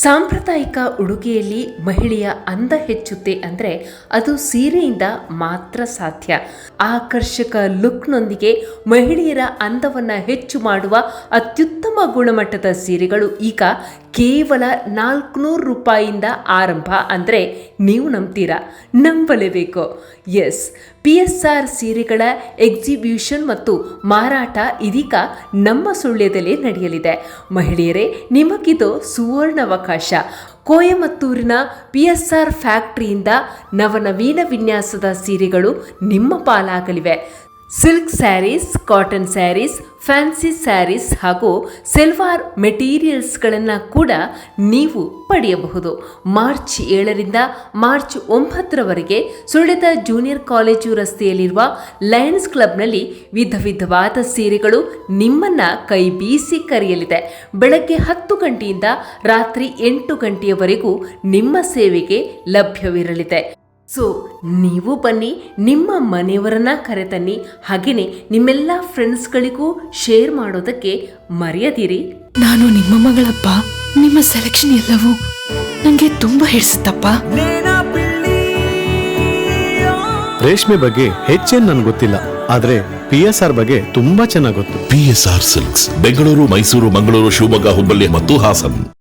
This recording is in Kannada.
ಸಾಂಪ್ರದಾಯಿಕ ಉಡುಗೆಯಲ್ಲಿ ಮಹಿಳೆಯ ಅಂದ ಹೆಚ್ಚುತ್ತೆ ಅಂದರೆ ಅದು ಸೀರೆಯಿಂದ ಮಾತ್ರ ಸಾಧ್ಯ. ಆಕರ್ಷಕ ಲುಕ್ನೊಂದಿಗೆ ಮಹಿಳೆಯರ ಅಂದವನ್ನು ಹೆಚ್ಚು ಮಾಡುವ ಅತ್ಯುತ್ತಮ ಗುಣಮಟ್ಟದ ಸೀರೆಗಳು ಈಗ ಕೇವಲ ನಾಲ್ಕುನೂರು ರೂಪಾಯಿಯಿಂದ ಆರಂಭ ಅಂದರೆ ನೀವು ನಂಬ್ತೀರಾ? ನಂಬಲೇಬೇಕು. ಎಸ್ ಪಿ ಎಸ್ ಆರ್ ಸೀರೆಗಳ ಎಕ್ಸಿಬಿಷನ್ ಮತ್ತು ಮಾರಾಟ ಇದೀಗ ನಮ್ಮ ಸುಳ್ಯದಲ್ಲೇ ನಡೆಯಲಿದೆ. ಮಹಿಳೆಯರೇ, ನಿಮಗಿದು ಸುವರ್ಣಾವಕಾಶ. ಕೋಯಮತ್ತೂರಿನ ಪಿ ಎಸ್ ಆರ್ ಫ್ಯಾಕ್ಟ್ರಿಯಿಂದ ನವನವೀನ ವಿನ್ಯಾಸದ ಸೀರೆಗಳು ನಿಮ್ಮ ಪಾಲಾಗಲಿವೆ. Silk saris cotton saris fancy saris ಹಾಗೂ ಸೆಲ್ವಾರ್ ಮೆಟೀರಿಯಲ್ಸ್ಗಳನ್ನು ಕೂಡ ನೀವು ಪಡೆಯಬಹುದು. ಮಾರ್ಚ್ ಏಳರಿಂದ ಮಾರ್ಚ್ ಒಂಬತ್ತರವರೆಗೆ ಸುಳ್ಳದ ಜೂನಿಯರ್ ಕಾಲೇಜು ರಸ್ತೆಯಲ್ಲಿರುವ ಲಯನ್ಸ್ ಕ್ಲಬ್ನಲ್ಲಿ ವಿಧ ವಿಧವಾದ ಸೀರೆಗಳು ನಿಮ್ಮನ್ನು ಕೈ ಬೀಸಿ ಕರೆಯಲಿದೆ. ಬೆಳಗ್ಗೆ ಹತ್ತು ಗಂಟೆಯಿಂದ ರಾತ್ರಿ ಎಂಟು ಗಂಟೆಯವರೆಗೂ ನಿಮ್ಮ ಸೇವೆಗೆ ಲಭ್ಯವಿರಲಿದೆ. ಸೊ ನೀವು ಬನ್ನಿ ನಿಮ್ಮ ಮನೆಯವರನ್ನ ಕರೆತನ್ನಿ ಹಾಗೆಯೇ ನಿಮ್ಮೆಲ್ಲ ಫ್ರೆಂಡ್ಸ್ಗಳಿಗೂ ಶೇರ್ ಮಾಡೋದಕ್ಕೆ ಮರೆಯದಿರಿ. ನಾನು ನಿಮ್ಮ ಮಗಳಪ್ಪ ನಿಮ್ಮ ಸೆಲೆಕ್ಷನ್ ಎಲ್ಲವೂ ನಂಗೆ ತುಂಬಾ ಹಿಡಿಸುತ್ತಪ್ಪ. ರೇಷ್ಮೆ ಬಗ್ಗೆ ಹೆಚ್ಚೇನು ನನ್ಗೆ ಗೊತ್ತಿಲ್ಲ ಆದ್ರೆ ಪಿ ಎಸ್ ಆರ್ ಬಗ್ಗೆ ತುಂಬಾ ಚೆನ್ನಾಗಿ ಗೊತ್ತು. P S R silks Bengaluru Mysuru Mangaluru Shivamogga Hubballi ಮತ್ತು ಹಾಸನ್.